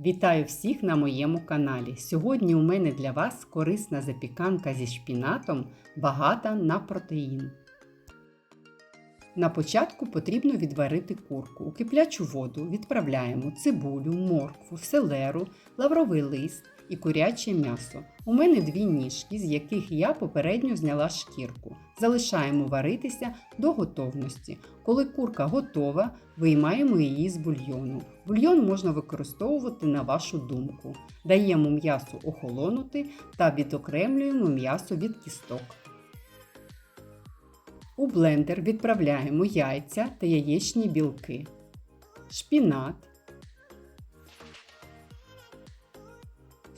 Вітаю всіх на моєму каналі. Сьогодні у мене для вас корисна запіканка зі шпінатом, багата на протеїн. На початку потрібно відварити курку. У киплячу воду відправляємо цибулю, моркву, селеру, лавровий лист і куряче м'ясо. У мене дві ніжки, з яких я попередньо зняла шкірку. Залишаємо варитися до готовності. Коли курка готова, виймаємо її з бульйону. Бульйон можна використовувати на вашу думку. Даємо м'ясу охолонути та відокремлюємо м'ясо від кісток. У блендер відправляємо яйця та яєчні білки, шпінат,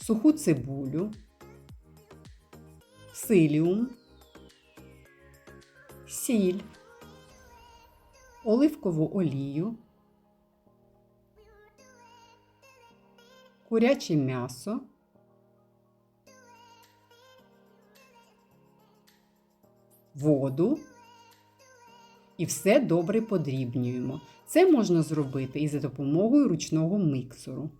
суху цибулю, силіум, сіль, оливкову олію, куряче м'ясо, воду і все добре подрібнюємо. Це можна зробити і за допомогою ручного міксеру.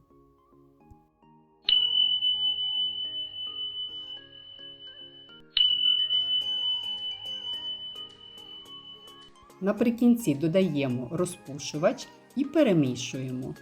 Наприкінці додаємо розпушувач і перемішуємо.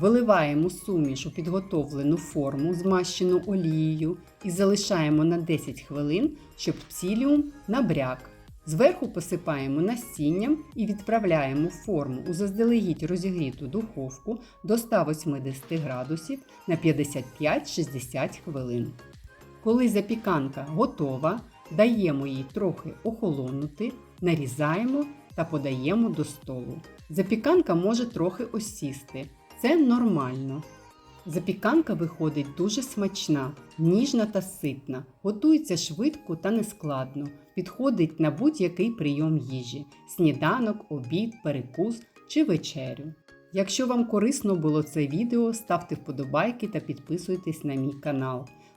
Виливаємо суміш у підготовлену форму, змащену олією, і залишаємо на 10 хвилин, щоб псіліум набряк. Зверху посипаємо насінням і відправляємо форму у заздалегідь розігріту духовку до 180 градусів на 55-60 хвилин. Коли запіканка готова, даємо їй трохи охолонути, нарізаємо та подаємо до столу. Запіканка може трохи осісти. Це нормально. Запіканка виходить дуже смачна, ніжна та ситна, готується швидко та нескладно, підходить на будь-який прийом їжі сніданок, обід, перекус чи вечерю. Якщо вам корисно було це відео, ставте вподобайки та підписуйтесь на мій канал.